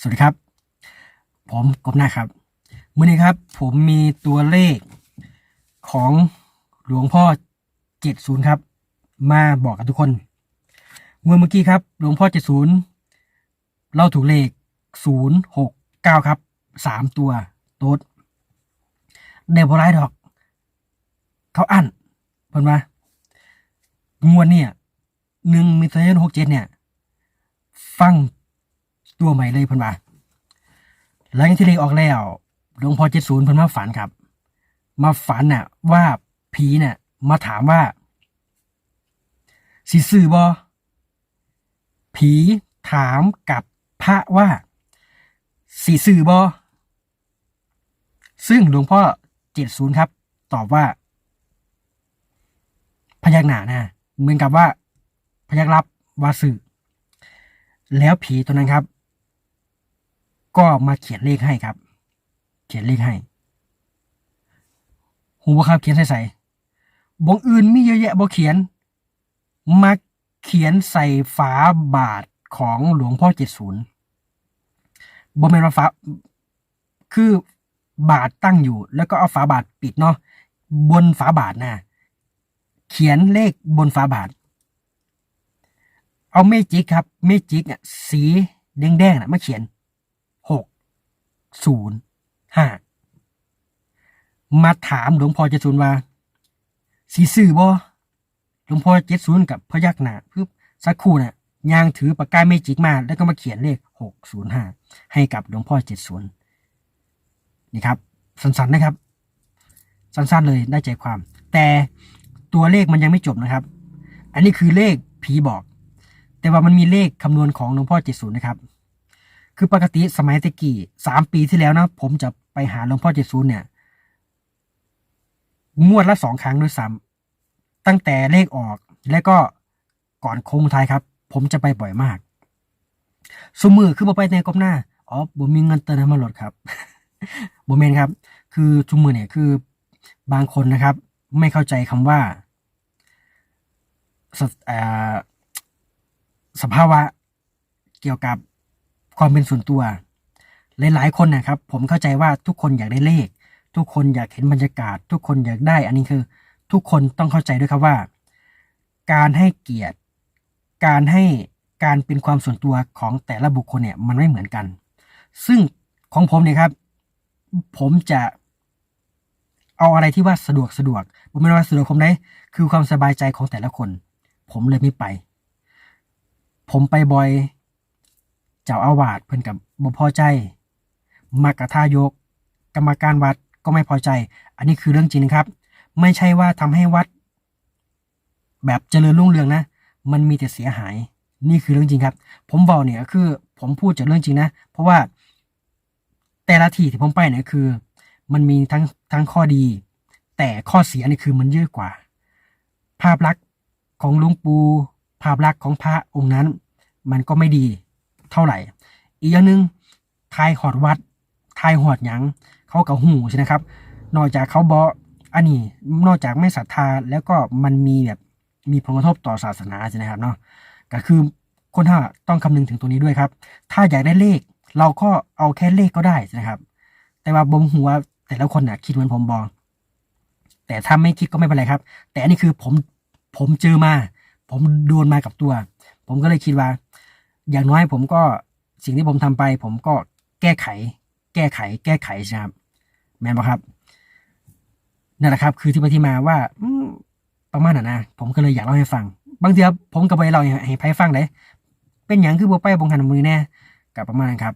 สวัสดีครับ ผมกบหน้าครับเมื่อนี้ครับ ผมมีตัวเลขของหลวงพ่อเจ็ดศูนย์ครับ มาบอกกับทุกคน เมื่อเมื่อกี้ครับ หลวงพ่อเจ็ดศูนย์เราถูกเลขศูนย์หกเก้าครับสามตัวโต๊ดเดบไรดอก เขาอั้นเพิ่นว่างวดเนี่ยหนึ่งมิถุนายนหกเจ็ดเนี่ย ฟัง ตัวใหม่เลยเพิ่นว่าหลังจากที่เลขออกแล้วหลวงพ่อเจ็ดศูนย์เพิ่นมาฝันครับ มาฝันน่ะ ว่าผีน่ะ มาถามว่าสิซื้อบ่ผีถามกับพระว่าสิซื้อบ่ซึ่งหลวงพ่อเจ็ดศูนย์ครับ ตอบว่า พยักหน้านะเหมือนกับว่า พยักรับว่าสื่อ แล้วผีตัวนั้นครับ ก็มาเขียนเลขให้ครับ เขียนเลขให้หูบ่ครับเขียนใส่ใส่บงอื่นมีเยอะแยะบ่เขียน มาเขียนใส่ฝาบาทของหลวงพ่อเจ็ดศูนย์บ่แม่นว่าฝาคือบาทตั้งอยู่ แล้วก็เอาฝาบาทปิดเนาะบนฝาบาทนะเขียนเลขบนฝาบาท เอาเมจิกครับ เมจิกอะสีแดงๆนะมาเขียน ศูนย์ห้ามาถามหลวงพ่อเจ็ดศูนย์ว่าสีสื่อบ่หลวงพ่อเจ็ดศูนย์กับพยักหน้าปึ๊บสักครู่น่ะยางถือปากกาเมจิกมา แล้วก็มาเขียนเลขหกศูนย์ห้าให้กับหลวงพ่อเจ็ดศูนย์นี่ครับ สั้นๆนะครับ สั้นๆเลยได้ใจความ แต่ตัวเลขมันยังไม่จบนะครับ อันนี้คือเลขผีบอก แต่ว่ามันมีเลขคำนวณของหลวงพ่อเจ็ดศูนย์นะครับ คือปกติสมัยตะกี้สามปีที่แล้วนะ ผมจะไปหาหลวงพ่อเจ็ดศูนย์เนี่ยงวดละสองครั้งด้วยซ้ำตั้งแต่เลขออกและก็ก่อนโค้งท้ายครับ ผมจะไปบ่อยมาก สมือคือบ่ไปในกบหน้าอ๋อบ่มีเงินเติมน้ำมันรถครับบ่เมนครับ คือชุมมือเนี่ยคือบางคนนะครับ ไม่เข้าใจคำว่าสสภาวะเกี่ยวกับ ความเป็นส่วนตัว หลายๆ คนนะครับ ผมเข้าใจว่าทุกคนอยากได้เลข ทุกคนอยากเห็นบรรยากาศ ทุกคนอยากได้ อันนี้คือ ทุกคนต้องเข้าใจด้วยครับว่า การให้เกียรติ การให้การเป็นความส่วนตัวของแต่ละบุคคลเนี่ยมันไม่เหมือนกัน ซึ่งของผมเนี่ยครับ ผมจะเอาอะไรที่ว่าสะดวกสะดวกผมไม่ว่าสะดวกผมได้คือความสบายใจของแต่ละคน ผมเลยไม่ไป ผมไปบ่อย เจ้าอาวาสเพิ่นกับบ่พอใจมักกะทายก กรรมการวัดก็ไม่พอใจ อันนี้คือเรื่องจริงครับ ไม่ใช่ว่าทำให้วัด แบบเจริญรุ่งเรืองนะ มันมีแต่เสียหาย นี่คือเรื่องจริงครับ ผมบอกเนี่ยคือ ผมพูดจากเรื่องจริงนะ เพราะว่าแต่ละที่ที่ผมไปเนี่ยคือ มันมีทั้งทั้งข้อดี แต่ข้อเสียนี่คือมันเยอะกว่า ภาพลักษณ์ของหลุงปู ภาพลักษณ์ของพระองค์นั้น มันก็ไม่ดี เท่าไหร่ อีกอย่างหนึ่งทายหอดวัดทายหอดหยังเขากับหูใช่ไหมครับ นอกจากเขาบออันนี้นอกจากไม่ศรัทธาแล้วก็มันมีแบบมีผลกระทบต่อศาสนาใช่ไหมครับเนาะก็คือคนถ้าต้องคำนึงถึงตัวนี้ด้วยครับ ถ้าอยากได้เลข เราก็เอาแค่เลขก็ได้ใช่ไหมครับ แต่ว่าบมหัวแต่ละคนน่ะคิดเหมือนผมบอแต่ถ้าไม่คิดก็ไม่เป็นไรครับ แต่อันนี้คือผมผมเจอมา ผมโดนมากับตัว ผมก็เลยคิดว่า อย่างน้อยผมก็สิ่งที่ผมทำไป ผมก็แก้ไข แก้ไข แก้ไขใช่ครับแม่นปะครับนั่นแหละครับ คือที่ไปที่มาว่าอประมาณนั้นนะผมก็เลยอยากเล่าให้ฟัง บางทีผมก็ไปเล่าให้ให้ไพ่ฟังเลยเป็นอย่างคือบัวไปบงหันมือแน่กับประมาณนั้นครับ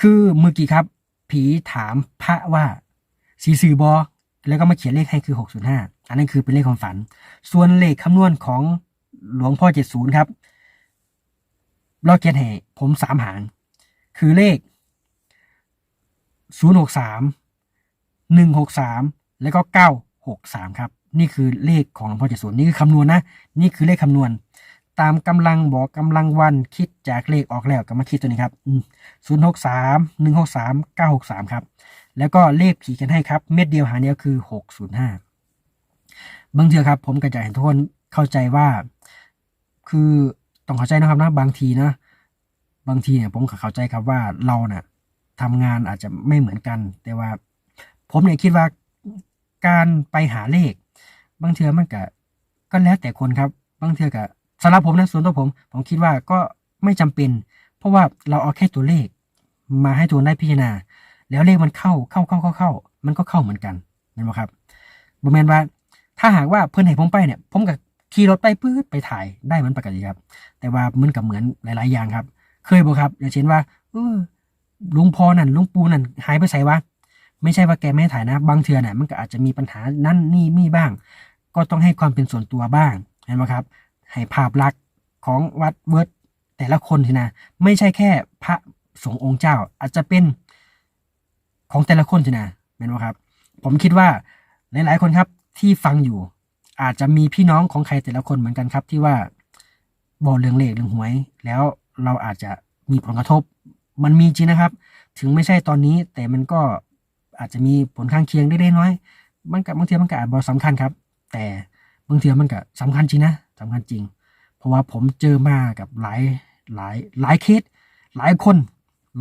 คือเมื่อกี้ครับ ผีถามพระว่าสีสื่อบอแล้วก็มาเขียนเลขให้คือหกศูนย์ห้าอันนั้นคือเป็นเลขความฝัน ส่วนเลขคำนวณของหลวงพ่อเจ็ดศูนย์ครับ เราเขียนให้ผมสามหาง คือเลขศูนย์หกสามหนึ่งหกสามแล้วก็เก้าหกสามครับ นี่คือเลขของหลวงพ่อเจ็ดศูนย์นี่คือคำนวณนะ นี่คือเลขคำนวณ ตามกำลังบอกกำลังวันคิดจากเลขออกแล้วก็มาคิดตัวนี้ครับศูนย์หกสามหนึ่งหกสามเก้าหกสามครับ แล้วก็เลขผีดกันให้ครับ เม็ดเดียวหางเดียวคือหกศูนย์ห้าบางทีครับผมก็จะเห็นทุกคนเข้าใจว่า คือ ต้องเข้าใจนะครับนะบางทีนะ บางทีเนี่ยผมเข้าใจครับว่าเราเน่ะทำงานอาจจะไม่เหมือนกัน แต่ว่า ผมเนี่ยคิดว่าการไปหาเลข บางเทือมันก็ก็แล้วแต่คนครับ บางเทือก็สำหรับผมนะส่วนตัวผม ผมคิดว่าก็ไม่จำเป็น เพราะว่าเราเอาแค่ตัวเลข มาให้ตัวได้พิจารณา แล้วเลขมันเข้าเข้าเข้าเข้าเข้า มันก็เข้าเหมือนกันเห็นไหมครับบแมนว่าถ้าหากว่าเพื่อนให้ผมไปเนี่ย ผมกับ ขี่รถไปปื๊ดไปถ่ายได้เหมือนปกติครับ แต่ว่ามันกับเหมือนหลาย ๆ อย่างครับ เคยบอกครับ อย่างเช่นว่าเออลุงพอนั่นลุงปูนั่นหายไปใส่วะไม่ใช่ว่าแกไม่ให้ถ่ายนะ บางเทือเนี่ยมันก็อาจจะมีปัญหานั่นนี่มีบ้าง ก็ต้องให้ความเป็นส่วนตัวบ้างเห็นไหมครับ ให้ภาพลักษณ์ของวัดเวิร์ดแต่ละคนสินะ ไม่ใช่แค่พระสงฆ์องค์เจ้า อาจจะเป็นของแต่ละคนสินะเห็นไหมครับ ผมคิดว่าหลาย ๆ คนครับที่ฟังอยู่ อาจจะมีพี่น้องของใครแต่ละคนเหมือนกันครับ ที่ว่าบอกเรื่องเลขเรื่องหวย แล้วเราอาจจะมีผลกระทบ มันมีจริงนะครับ ถึงไม่ใช่ตอนนี้แต่มันก็อาจจะมีผลข้างเคียงได้ๆน้อยมันกับบางทีมันก็อาจบอสำคัญครับ แต่บางทีมันก็สำคัญจริงนะสำคัญจริง เพราะว่าผมเจอมากับหลายหลายหลายเคสหลายคน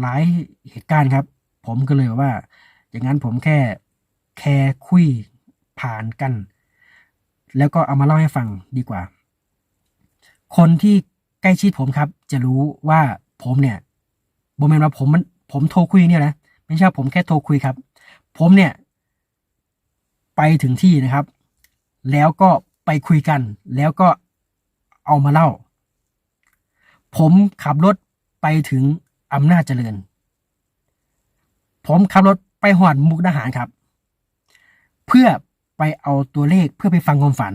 หลายเหตุการณ์ครับ ผมก็เลยว่า อย่างนั้นผมแค่แค่คุยผ่านกัน แล้วก็เอามาเล่าให้ฟังดีกว่า คนที่ใกล้ชิดผมครับ จะรู้ว่าผมเนี่ยบมเมนว่าผมมันผมโทรคุยเนี่ยนะไม่ใช่ผมแค่โทรคุยครับ ผมเนี่ย ไปถึงที่นะครับ แล้วก็ไปคุยกัน แล้วก็เอามาเล่า ผมขับรถไปถึงอำนาจเจริญ ผมขับรถไปหอดมุกดาหารครับ เพื่อ ไปเอาตัวเลขเพื่อไปฟังความฝัน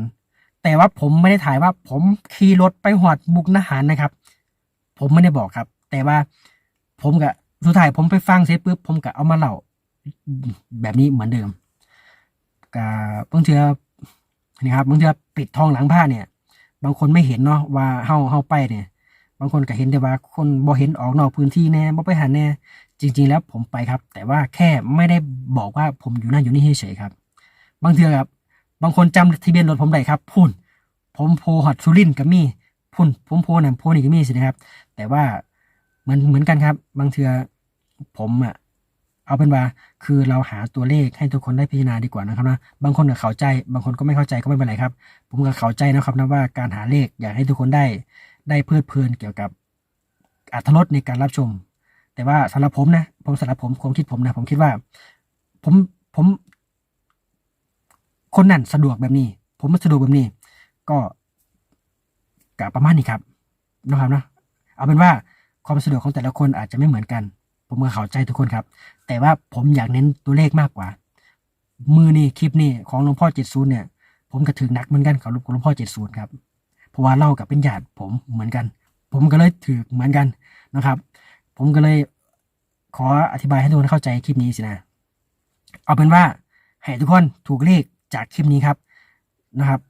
แต่ว่าผมไม่ได้ถ่ายว่าผมขี่รถไปหอดมุกดาหารนะครับ ผมไม่ได้บอกครับ แต่ว่าผมกับสุดท้ายผมไปฟังเสร็จปุ๊บผมก็เอามาเล่าแบบนี้เหมือนเดิมกับบางเทือนี่ครับบางเทือปิดทองหลังผ้าเนี่ย บางคนไม่เห็นเนาะว่าเฮาเฮาไปเนี่ย บางคนก็เห็นแต่ว่าคนบ่เห็นออกนอกพื้นที่แน่บ่ไปหาแน่จริง ๆ แล้วผมไปครับ แต่ว่าแค่ไม่ได้บอกว่าผมอยู่นั่นอยู่นี่เฉยๆครับ บางเทือครับ บางคนจำทะเบียนรถผมได้ครับ พุ่น ผมโพฮอดสุรินทร์ก็มีพุ่น ผมโพนั่นโพนี่ก็มีสินะครับ แต่ว่าเหมือนเหมือนกันครับ บางเทือผมอะเอาเป็นว่าคือเราหาตัวเลขให้ทุกคนได้พิจารณาดีกว่านะครับนะบางคนก็เข้าใจ บางคนก็ไม่เข้าใจก็ไม่เป็นไรครับ ผมก็เข้าใจนะครับนะว่าการหาเลขอยากให้ทุกคนได้ได้เพลิดเพลินเกี่ยวกับอัธรสในการรับชม แต่ว่าสำหรับผมนะ ผมสำหรับผมความคิดผมนะ ผมคิดว่า ผมผม คนนั้นสะดวกแบบนี้ ผมมันสะดวกแบบนี้ ก็กับประมาณนี้ครับนะครับนะเอาเป็นว่าความสะดวกของแต่ละคนอาจจะไม่เหมือนกัน ผมก็เข้าใจทุกคนครับ แต่ว่าผมอยากเน้นตัวเลขมากกว่า มือนี่คลิปนี่ของหลวงพ่อเจ็ดศูนย์เนี่ย ผมก็ถึงหนักเหมือนกันกับหลวงพ่อเจ็ดศูนย์ครับเพราะว่าเล่ากับเป็นญาติผมเหมือนกัน ผมก็เลยถือเหมือนกันนะครับ ผมก็เลยขออธิบายให้ทุกคนเข้าใจคลิปนี้สินะ เอาเป็นว่าให้ทุกคนถูกเลข จากคลิปนี้ครับนะครับ